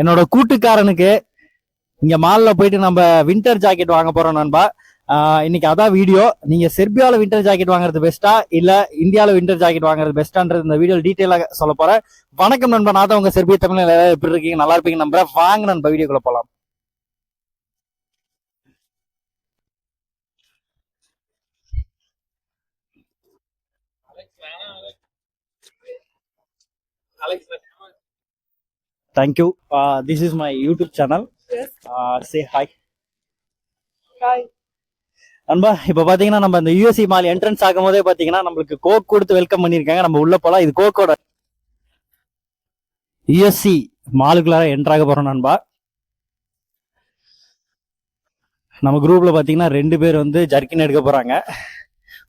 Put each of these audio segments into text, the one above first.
என்னோட கூட்டுக்காரனுக்கு இங்க மால்ல போயிட்டு நம்ம வின்டர் ஜாக்கெட் வாங்க போறோம் நண்பா. இன்னைக்கு அதான் வீடியோ நீங்க செர்பியால வின்டர் ஜாக்கெட் வாங்குறது பெஸ்டா இல்ல இந்தியாவில வின்டர் ஜாக்கெட் வாங்குறது பெஸ்ட்டான்றது இந்த வீடியோ டீட்டெயிலா சொல்ல போறேன். வணக்கம் நண்பா. நான் தான் உங்க செர்பிய தமிழ் எப்படி இருக்கீங்க? நல்லா இருப்பீங்க நம்புறேன். வாங்க நண்பா. வீடியோக்குள்ள போலாம். Thank you this is my YouTube channel. Say hi Hi. நண்பா இப்ப பாத்தீங்கன்னா நம்ம இந்த யூஎஸ்சி மால் என்ட்ரன்ஸ் ஆகும் போதே பாத்தீங்கன்னா நம்மளுக்கு கோக் கொடுத்து வெல்கம் பண்ணிருக்காங்க நம்ம உள்ள போலாம். இது கோக்கோட யூஎஸ்சி மாலுக்குள்ளார என்ட்ரு ஆக போறோம் நண்பா. நம்ம குரூப்ல பாத்தீங்கன்னா ரெண்டு பேர் வந்து ஜர்க்கின் எடுக்க போறாங்க.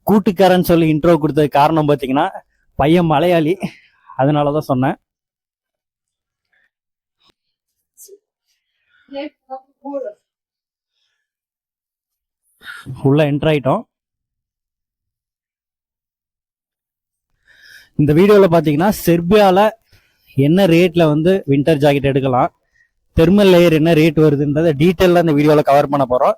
கூட்டுக்காரன் சொல்லி இன்ட்ரோ கொடுத்தது காரணம் பாத்தீங்கன்னா பையன் மலையாளி. அதனாலதான் சொன்னேன். உள்ள என்டர் ஆயிட்டோம். இந்த வீடியோல பாத்தீங்கன்னா செர்பியால என்ன ரேட்ல வந்து வின்டர் ஜாக்கெட் எடுக்கலாம் தெர்மல் லேயர் என்ன ரேட் வருதுன்றத டீட்டெயிலாக இந்த வீடியோல கவர் பண்ண போறோம்.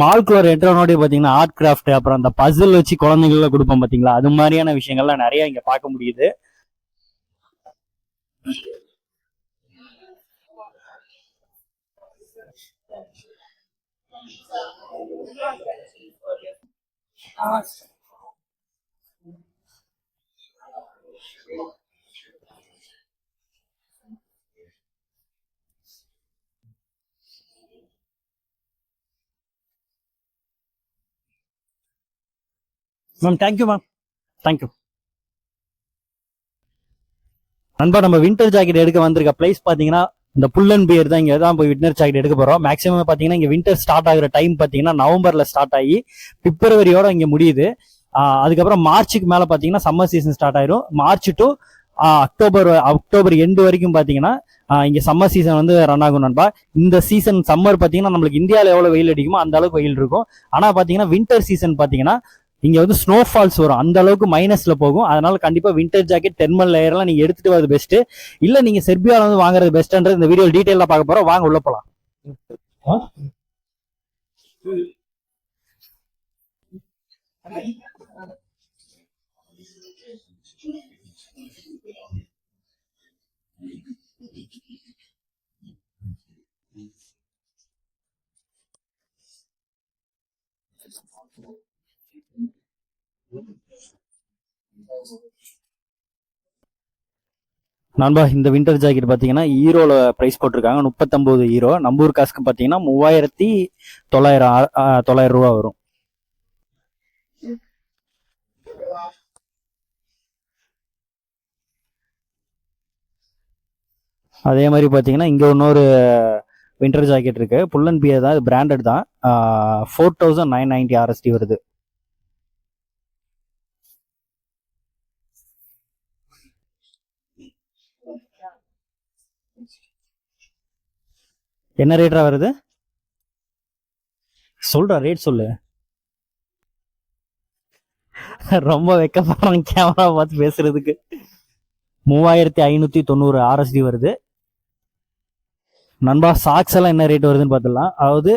மால்குலர் என்ட்ரோனோடய பார்த்தீங்கன்னா ஆர்ட் கிராஃப்ட் அப்புறம் அந்த பசில் வச்சு குழந்தைங்கள கொடுப்போம் பார்த்தீங்களா அது மாதிரியான விஷயங்கள்லாம் நிறைய இங்கே பார்க்க முடியுது. மேம் தேங்க்யூ மேம் தேங்க்யூ நண்பா நம்ம வின்டர் ஜாக்கெட் எடுக்க வந்திருக்க பிளேஸ் பாத்தீங்கன்னா இந்த புல் அண்ட் பியர் தான் இங்க தான் போய் வின்டர் ஜாக்கெட் எடுக்க போறோம். மேக்ஸிமம் பாத்தீங்கன்னா இங்க வின்டர் ஸ்டார்ட் ஆகுற டைம் பாத்தீங்கன்னா நவம்பர்ல ஸ்டார்ட் ஆகி பிப்ரவரியோட இங்க முடியுது. அதுக்கப்புறம் மார்ச்சுக்கு மேல பாத்தீங்கன்னா சம்மர் சீசன் ஸ்டார்ட் ஆயிரும். March to October October end வரைக்கும் பாத்தீங்கன்னா இங்கே இங்க சம்மர் சீசன் வந்து ரன் ஆகும் நண்பா. இந்த சீசன் சம்மர் பாத்தீங்கன்னா நம்மளுக்கு இந்தியாவில் எவ்வளவு வெயில் அடிக்குமோ அந்த அளவுக்கு வெயில் இருக்கும். ஆனா பாத்தீங்கன்னா வின்டர் சீசன் பாத்தீங்கன்னா இங்கே வந்து ஸ்னோ ஃபால்ஸ் வரும். அந்த அளவுக்கு மைனஸில் போகும். அதனால கண்டிப்பாக வின்டர் ஜாக்கெட் தெர்மல் லேயர்லாம் நீங்கள் எடுத்துகிட்டு வரது பெஸ்ட்டு இல்லை நீங்கள் செர்பியாவில் வந்து வாங்குறது பெஸ்ட்டுன்றது இந்த வீடியோ டீட்டெயிலாக பார்க்க போகிறோம் வாங்க உள்ள போகலாம் நண்பா இந்த வின்டர் ஜாக்கெட் பாத்தீங்கன்னா ஹீரோல ப்ரைஸ் போட்டிருக்காங்க. முப்பத்தொம்போது ஈரோ நம்ம ஊர் காசுக்கு பாத்தீங்கன்னா மூவாயிரத்தி தொள்ளாயிரம் தொள்ளாயிரம் ரூபா வரும். அதே மாதிரி பாத்தீங்கன்னா இங்க இன்னொரு வின்டர் ஜாக்கெட் இருக்கு. புல் அண்ட் பியர் தான் பிராண்டட் தான். Four thousand nine ninety RSD வருது. என்ன ரேட்ரா வருது? சொல்றா ரேட் சொல்லு. ரொம்ப வெக்கப்படுறாங்க கேமரா பார்த்து பேசுறதுக்கு. மூவாயிரத்தி ஐநூத்தி தொண்ணூறு ஆர்எஸ்டி வருது. நண்பா சாக்ஸ் எல்லாம் என்ன ரேட் வருதுன்னு பார்த்துடலாம். அதாவது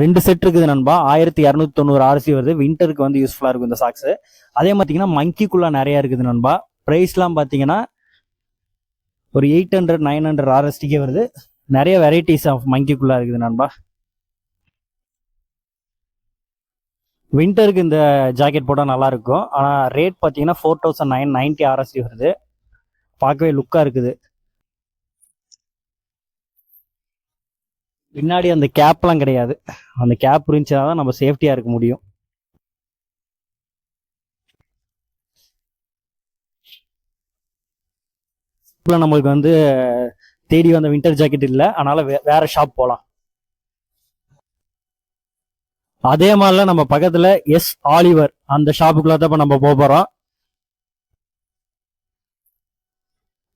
ரெண்டு செட் இருக்குது நண்பா. ஆயிரத்தி இரநூத்தி தொண்ணூறு ஆர்சி வருது. வின்டருக்கு வந்து யூஸ்ஃபுல்லாக இருக்கும் இந்த சாக்ஸ் அதே பார்த்தீங்கன்னா மங்கிக்குள்ளே நிறையா இருக்குது நண்பா. ப்ரைஸ்லாம் பார்த்தீங்கன்னா ஒரு எயிட் ஹண்ட்ரட் நைன் ஹண்ட்ரட் ஆர்எஸ்டிக்கே வருது. நிறைய வெரைட்டிஸ் ஆஃப் மங்கிக்குள்ளா இருக்குது நண்பா. வின்டருக்கு இந்த ஜாக்கெட் போட்டால் நல்லா இருக்கும். ஆனால் ரேட் பார்த்தீங்கன்னா four thousand nine ninety RSD வருது. பார்க்கவே லுக்காக இருக்குது. பின்னாடி அந்த கேப்லாம் கிடையாது. அந்த கேப் இருந்துச்சுன்னா தான் நம்ம சேஃப்டியாக இருக்க முடியும். இப்போ நம்மளுக்கு வந்து தேடி வந்த வின்டர் ஜாக்கெட் இல்லை. அதனால் வே- வேற ஷாப் போகலாம் அதே மாதிரிலாம் நம்ம பக்கத்தில் எஸ் ஆலிவர் அந்த ஷாப்புக்குள்ள தான் இப்போ நம்ம போக போகிறோம்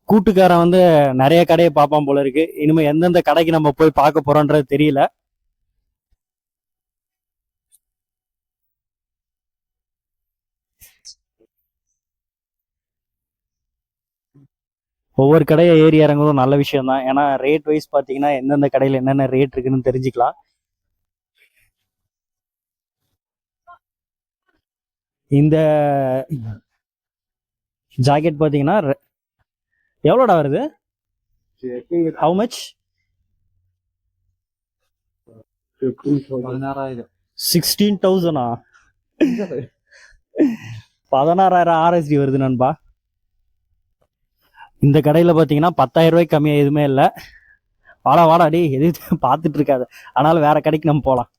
கூட்டுக்காரன் வந்து நிறைய கடையை பார்ப்பான் போல இருக்கு. இனிமேல் எந்தெந்த கடைக்கு நம்ம போய் பார்க்க போகிறோன்றது தெரியல. ஒவ்வொரு கடையை ஏறி இறங்குறதும் நல்ல விஷயம் தான் ஏன்னா ரேட் வைஸ் பார்த்தீங்கன்னா எந்தெந்த கடையில் என்னென்ன ரேட் இருக்குன்னு தெரிஞ்சுக்கலாம். இந்த ஜாக்கெட் பார்த்தீங்கன்னா எவ்வளோடா வருது? ஹவு மச் பதினாறாயிரம். சிக்ஸ்டீன் தௌசண்டா பதினாறாயிரம் ஆர்எஸ்டி வருது நண்பா. இந்த கடையில் பார்த்தீங்கன்னா பத்தாயிரம் ரூபாய்க்கு கம்மியாக எதுவுமே இல்லை. வாடா வாடா அடி எதுவும் பார்த்துட்டு இருக்காது. ஆனாலும் வேற கடைக்கு நம்ம போகலாம்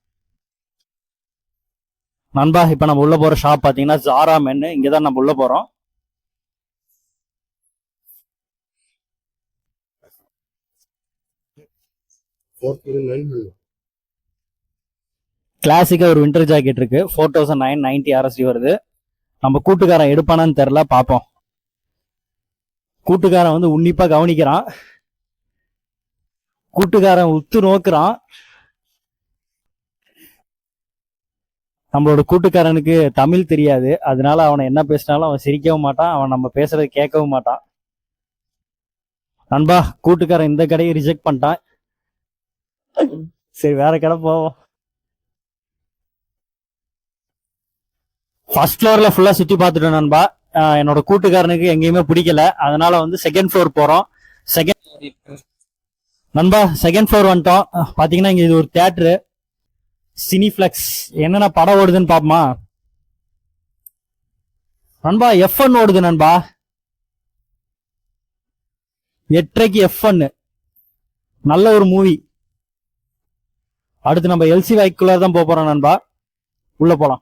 நண்பா இப்போ நம்ம உள்ள போகிற ஷாப் பார்த்தீங்கன்னா ஜாரா மென்னு இங்கே தான் நம்ம உள்ள போகிறோம் கிளாசிக்காக ஒரு வின்டர் ஜாக்கெட் இருக்கு. Four thousand nine ninety RSD வருது. நம்ம கூட்டுக்காரன் எடுப்பானான்னு தெரில பார்ப்போம் கூட்டுக்காரன் வந்து உன்னிப்பா கவனிக்கிறான். கூட்டுக்காரன் உத்து நோக்குறான். நம்மளோட கூட்டுக்காரனுக்கு தமிழ் தெரியாது. அதனால அவனை என்ன பேசினாலும் அவன் சிரிக்கவும் மாட்டான். அவன் நம்ம பேசுறதை கேட்கவும் மாட்டான். நண்பா கூட்டுக்காரன் இந்த கடையை ரிஜெக்ட் பண்ணிட்டான். சரி வேற கடை போவோம். ஃபர்ஸ்ட் ஃப்ளோர்ல ஃபுல்லா சுத்தி பார்த்துட்டோம் நண்பா. என்னோட கூட்டுக்காரனுக்கு எங்கேயுமே பிடிக்கல. அதனால வந்து செகண்ட் ஃப்ளோர் போறோம். செகண்ட் நண்பா செகண்ட் ஃப்ளோர் வந்துட்டோம். பாத்தீங்கன்னா இங்க இது ஒரு தியேட்டரு சினிஃபிளெக்ஸ் என்னென்ன படம் ஓடுதுன்னு பாப்போமா? நண்பா எஃப் ஒன் ஓடுது நண்பா. எட்டரைக்கு எஃப் ஒன்னு நல்ல ஒரு மூவி அடுத்து நம்ம எல்சி வாய்க்குள்ள தான் போக போறோம் நண்பா. உள்ள போலாம்.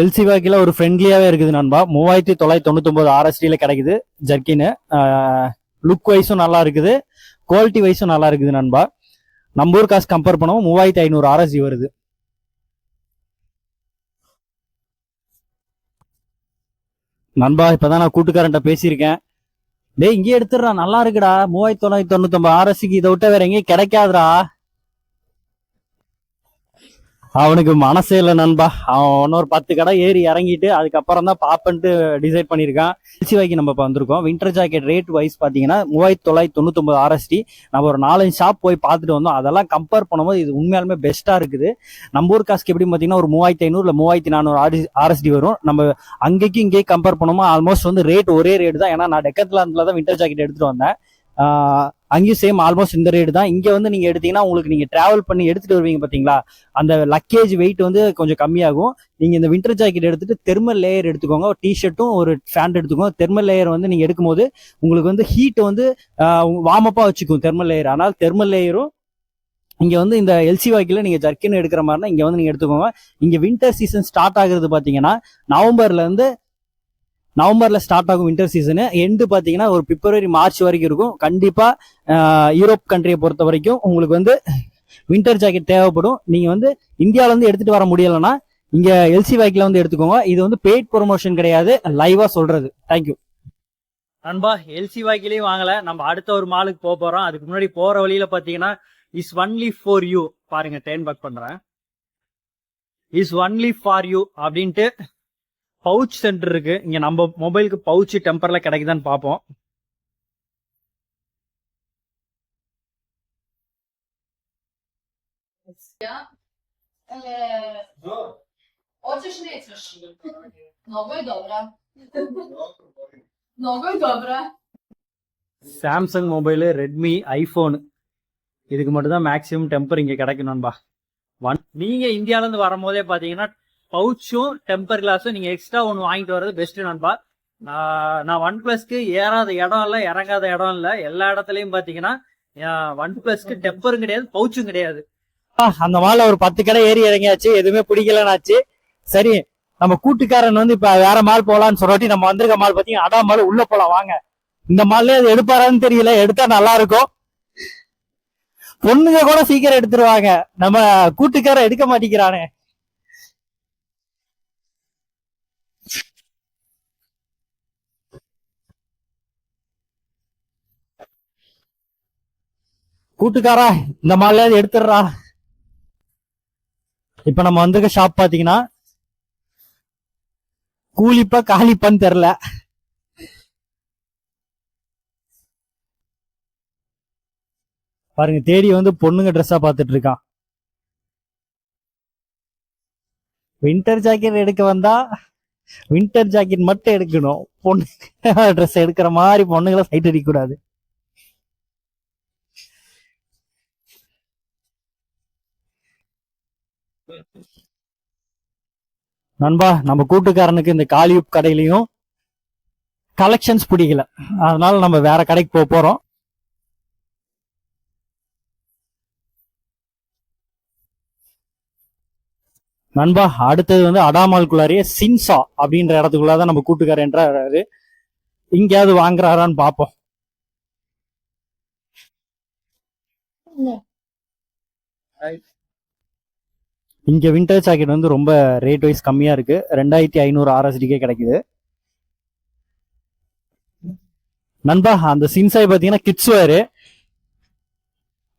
எல்சி வாக்கில ஒரு ஃப்ரெண்ட்லியாவே இருக்குது நண்பா. மூவாயிரத்தி தொள்ளாயிரத்தி தொண்ணூத்தி ஒன்பது ஆர்எஸ்டியில கிடைக்குது ஜர்க்கின்னு லுக் வைஸும் நல்லா இருக்குது. குவாலிட்டி வைஸும் நல்லா இருக்குது நண்பா. நம்ம ஊர் காசு கம்பேர் பண்ணவும். மூவாயிரத்தி ஐநூறு ஆர்எஸ்டி வருது. நண்பா இப்பதான் நான் கூட்டுக்காரன்ட்ட பேசியிருக்கேன். டேய் இங்கே எடுத்துடுறா. நல்லா இருக்குடா. மூவாயிரத்தி தொள்ளாயிரத்தி தொண்ணூத்தொம்பது ஆர்எஸ்சிக்கு இதை விட்ட வேற எங்கேயும் கிடைக்காதுடா. அவனுக்கு மனசே இல்லை நண்பா. அவன் இன்னொரு பத்து கடை ஏறி இறங்கிட்டு அதுக்கப்புறம் தான் பாப்பன்ட்டு டிசைட் பண்ணியிருக்கான். சிவாய்க்கு நம்ம இப்போ வந்திருக்கோம். வின்டர் ஜாக்கெட் ரேட் வைஸ் பார்த்தீங்கன்னா மூவாயிரத்தி தொள்ளாயிரத்தி தொண்ணூத்தொம்பது ஆர்எஸ்டி நம்ம ஒரு நாலஞ்சு ஷாப் போய் பார்த்துட்டு வந்தோம். அதெல்லாம் கம்பேர் பண்ணும்போது இது உண்மையாலுமே பெஸ்ட்டாக இருக்குது. நம்ம ஊர் காசுக்கு எப்படி பார்த்தீங்கன்னா ஒரு மூவாயிரத்தி ஐநூறு இல்லை மூவாயிரத்தி நானூறு ஆர்எஸ்டி வரும். நம்ம அங்கேக்கு இங்கேயும் கம்பேர் பண்ணோமோ ஆல்மோஸ்ட் வந்து ரேட் ஒரே ரேட் தான். ஏன்னா நான் டெக்கத்லாண்டில் தான் வின்டர் ஜாக்கெட் எடுத்துகிட்டு வந்தேன். அங்கேயும் சேம் ஆல்மோஸ்ட் இந்த ரேட் தான். இங்கே வந்து நீங்கள் எடுத்தீங்கன்னா உங்களுக்கு நீங்கள் ட்ராவல் பண்ணி எடுத்துகிட்டு வருவீங்க பார்த்தீங்களா அந்த லக்கேஜ் வெயிட் வந்து கொஞ்சம் கம்மியாகும். நீங்கள் இந்த வின்டர் ஜாக்கெட் எடுத்துட்டு தெர்மல் லேயர் எடுத்துக்கோங்க. டிஷர்ட்டும் ஒரு ஃபேண்ட் எடுத்துக்கோங்க. தெர்மல் லேயர் வந்து நீங்கள் எடுக்கும்போது உங்களுக்கு வந்து ஹீட் வந்து வார்ம் வச்சுக்கும் தெர்மல் லேயர் ஆனால் தெர்மல் லேயரும் இங்கே வந்து இந்த எல்சி வாக்கில் நீங்கள் ஜர்க்கின் எடுக்கிற மாதிரினா இங்கே வந்து நீங்கள் எடுத்துக்கோங்க. இங்கே வின்டர் சீசன் ஸ்டார்ட் ஆகுறது பார்த்தீங்கன்னா நவம்பர்லேருந்து நவம்பரில் ஸ்டார்ட் ஆகும் வின்டர் சீசனு எண்டு பார்த்தீங்கன்னா ஒரு பிப்ரவரி மார்ச் வரைக்கும் இருக்கும். கண்டிப்பாக யூரோப் கண்ட்ரியை பொறுத்த வரைக்கும் உங்களுக்கு வந்து வின்டர் ஜாக்கெட் தேவைப்படும். நீங்கள் வந்து இந்தியாவிலேருந்து எடுத்துகிட்டு வர முடியலைன்னா இங்கே எல்சி வாய்க்கில் வந்து எடுத்துக்கோங்க. இது வந்து பெய்ட் ப்ரொமோஷன் கிடையாது. லைவாக சொல்கிறது தேங்க்யூ நண்பா எல்சி வாய்க்கிலையும் வாங்கலை. நம்ம அடுத்த ஒரு மாலுக்கு போக போகிறோம் அதுக்கு முன்னாடி போகிற வழியில் பார்த்தீங்கன்னா இஸ் ஒன்லி ஃபார் யூ பாருங்க டேன் பேக் பண்ணுறேன் இஸ் ஒன்லி ஃபார் யூ அப்படின்ட்டு பவுச் சென்டர் இருக்கு இங்க நம்ம மொபைலுக்கு பவுச் டெம்பர்ல கிடைக்குதான்னு பார்ப்போம் i dobra. I dobra. Samsung mobile Redmi iPhone இதுக்கு மட்டும் தான் மேக்ஸிமம் டெம்பர் இங்கே கிடைக்கும் நண்பா ஒன் நீங்கள் இந்தியாவிலேருந்து வரும்போதே பார்த்தீங்கன்னா பவுச்சும் டெம்பர் கிளாஸும் நீங்கள் எக்ஸ்ட்ரா ஒன்று வாங்கிட்டு வர்றது பெஸ்ட்டு நண்பா. நான் நான் ஒன் ப்ளஸ்க்கு ஏறாத இடம் இல்லை இறங்காத இடம் இல்லை. எல்லா இடத்துலையும் பார்த்தீங்கன்னா ஒன் பிளஸ்க்கு டெம்பரும் கிடையாது பவுச்சும் கிடையாது. அந்த மாலை ஒரு பத்து கடை ஏறி இறங்கியாச்சு. எதுவுமே பிடிக்கலனாச்சு. சரி நம்ம கூட்டுக்காரன் வந்து இப்ப வேற மால் போலான்னு சொல்லிட்டு நம்ம வந்திருக்க மால் பாத்தீங்கன்னா அடா மால் உள்ள போலாம் வாங்க. இந்த மால்ல அது எடுப்பாரான்னு தெரியல எடுத்தா நல்லா இருக்கும். பொண்ணுங்க கூட சீக்கிரம் எடுத்துருவாங்க. நம்ம கூட்டுக்காரன் எடுக்க மாட்டேங்கிறானே. கூட்டுக்காரா இந்த மாலையாவது எடுத்துடுறா. இப்ப நம்ம வந்திருக்க ஷாப் பாத்தீங்கன்னா கூலிப்பா காலிப்பான்னு தெரியல பாருங்க தேடி வந்து பொண்ணுங்க ட்ரெஸ்ஸா பார்த்துட்டு இருக்கான். வின்டர் ஜாக்கெட் எடுக்க வந்தா வின்டர் ஜாக்கெட் மட்டும் எடுக்கணும். பொண்ணு ட்ரெஸ் எடுக்கிற மாதிரி பொண்ணுங்களை சைட் அடிக்கக்கூடாது. நண்பா நம்ம கூட்டுக்காரனுக்கு இந்த காலியுப் கடையிலையும் கலெக்ஷன்ஸ் பிடிக்கல. அதனால நம்ம வேற கடைக்கு போக போறோம். நண்பா அடுத்தது வந்து அடாமால்குள்ளாரியே சின்சா அப்படின்ற இடத்துக்குள்ளதான் நம்ம கூட்டுக்காரர் என்றாரு. இங்கேயாவது வாங்குறாரான்னு பார்ப்போம். இங்கே வின்டர் ஜாக்கெட் வந்து ரொம்ப ரேட் வைஸ் கம்மியாக இருக்கு. ரெண்டாயிரத்தி ஐநூறு ஆர்எஸ்டிக்கே கிடைக்குது. நண்பா அந்த சின்சாய் பார்த்தீங்கன்னா கிட்ஸ் வேறு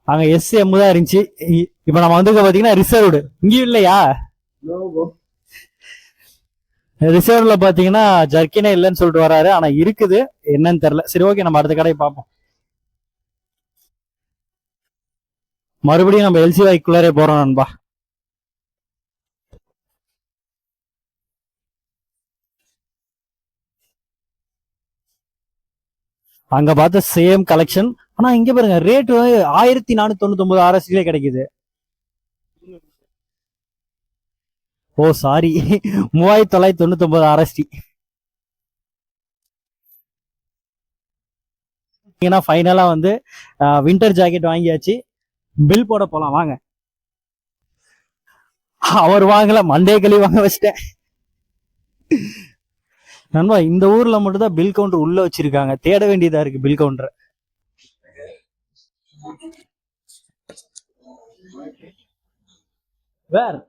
அங்கே எஸ் எம் தான் இருந்துச்சு. இ- நம்ம வந்து பார்த்தீங்கன்னா ரிசர்வ்டு. இங்கேயும் இல்லையா? ரிசர்வ்ல பார்த்தீங்கன்னா ஜர்க்கினே இல்லைன்னு சொல்லிட்டு வராரு. ஆனால் இருக்குது. என்னன்னு தெரியல. சரி ஓகே நம்ம அடுத்த கடையை பார்ப்போம். மறுபடியும் நம்ம எல்சி வாய்க்குள்ளாரே போகிறோம் நண்பா. அங்க பார்த்த சேம் கலெக்ஷன் ஆனா இங்க பாருங்க ரேட் ஆயிரத்தி நானூத்தி தொண்ணூத்தி ஒன்பது ஆர்எஸ்டிலே கிடைக்குது. ஓ சாரி மூவாயிரத்தி தொள்ளாயிரத்தி தொண்ணூத்தி ஒன்பது ஆர்எஸ்டி ஏன்னா ஃபைனலா வந்து வின்டர் ஜாக்கெட் வாங்கியாச்சு. பில் போட போலாம் வாங்க. அவர் வாங்கல மண்டே களி வாங்க வச்சிட்டேன். நண்பா இந்த ஊர்ல மட்டும் தான் பில் கவுண்டர் உள்ள வச்சிருக்காங்க. தேட வேண்டியதா இருக்கு பில் கவுண்டர் வேர்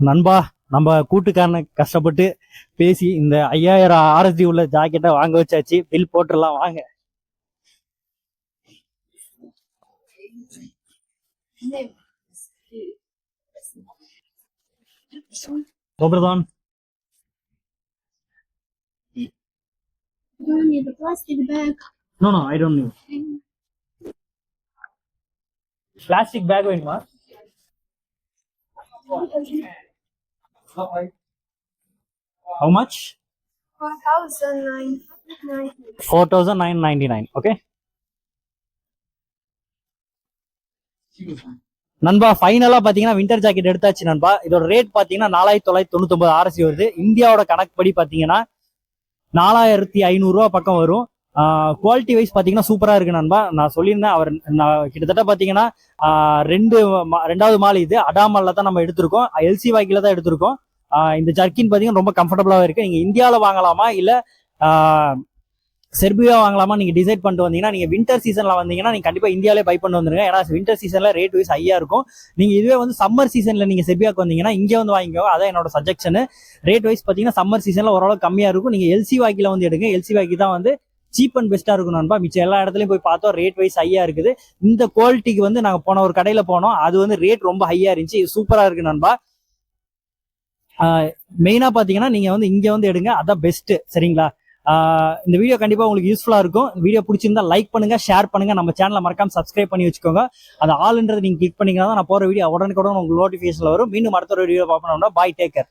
நண்பா நம்ம கூட்டுக்காரனை கஷ்டப்பட்டு பேசி இந்த ஐயாயிரம் ஆர்எஸ்டி உள்ள ஜாக்கெட்டை வாங்க வச்சாச்சு. பில் போட்டுடலாம் வாங்க. Dobrodan. You need a plastic bag. No, no, I don't need. Plastic bag வேணுமா How much? One thousand நண்பா ஃபைனலா பாத்தீங்கன்னா வின்டர் ஜாக்கெட் எடுத்தாச்சு நண்பா. இதோட ரேட் பாத்தீங்கன்னா நாலாயிரத்தி தொள்ளாயிரத்தி தொண்ணூத்தி ஒன்பது ஆரசி வருது. இந்தியாவோட கணக்குப்படி பாத்தீங்கன்னா நாலாயிரத்தி ஐநூறுரூவா பக்கம் வரும். குவாலிட்டி வைஸ் பாத்தீங்கன்னா சூப்பரா இருக்கு நண்பா. நான் சொல்லியிருந்தேன் அவர் நான் கிட்டத்தட்ட பாத்தீங்கன்னா ரெண்டு மா- ரெண்டாவது மால் இது. அடாமல்ல தான் நம்ம எடுத்திருக்கோம். எல்சி வாக்கில தான் எடுத்திருக்கோம். இந்த ஜர்க்கின் பாத்தீங்கன்னா ரொம்ப கம்ஃபர்டபுளாக இருக்கு. நீங்க இந்தியாவில் வாங்கலாமா? இல்லை செர்பியா வாங்கலாமா? நீங்க டிசைட் பண்ணிட்டு வந்தீங்கன்னா நீங்க வின்டர் சீசன்ல வந்தீங்கன்னா நீங்க கண்டிப்பா இந்தியாவிலே பை பண்ணி வந்துருங்க. ஏன்னா வின்டர் சீசன்ல ரேட் வைஸ் ஹையா இருக்கும். நீங்க இதுவே வந்து சம்மர் சீசன்ல நீங்க செர்பியாக்கு வந்தீங்கன்னா இங்க வந்து வாங்கிக்கோ அதான் என்னோட சஜெக்ஷன் ரேட் வைஸ் பாத்தீங்கன்னா சம்மர் சீசன்ல ஓரளவு கம்மியா இருக்கும். நீங்க எல்சி வாக்கில வந்து எடுங்க. எல்சி வாக்கி தான் வந்து சீப் அண்ட் பெஸ்டா இருக்கும் நண்பா. மிச்சம் எல்லா இடத்துலயும் போய் பார்த்தோம் ரேட் வைஸ் ஹையா இருக்குது. இந்த குவாலிட்டிக்கு வந்து நாங்க போன ஒரு கடையில போனோம். அது வந்து ரேட் ரொம்ப ஹையா இருந்துச்சு. இது சூப்பரா இருக்கு நண்பா. மெயினா பாத்தீங்கன்னா நீங்க வந்து இங்க வந்து எடுங்க. அதான் பெஸ்ட் சரிங்களா? இந்த வீடியோ கண்டிப்பா உங்களுக்கு யூஸ்ஃபுல்லா இருக்கும். வீடியோ பிடிச்சிருந்தா லைக் பண்ணுங்க ஷேர் பண்ணுங்க. நம்ம சேனலை மறக்காம சப்ஸ்கிரைப் பண்ணி வச்சுக்கோங்க. அது ஆல்ன்றது நீங்க கிளிக் பண்ணீங்கன்னா நான் போற வீடியோ உடனுக்குடன் உங்களுக்கு நோட்டிஃபிகேஷன் வரும். மீண்டும் அடுத்த ஒரு வீடியோ பார்க்கணும்னா பாய் டேக்கர்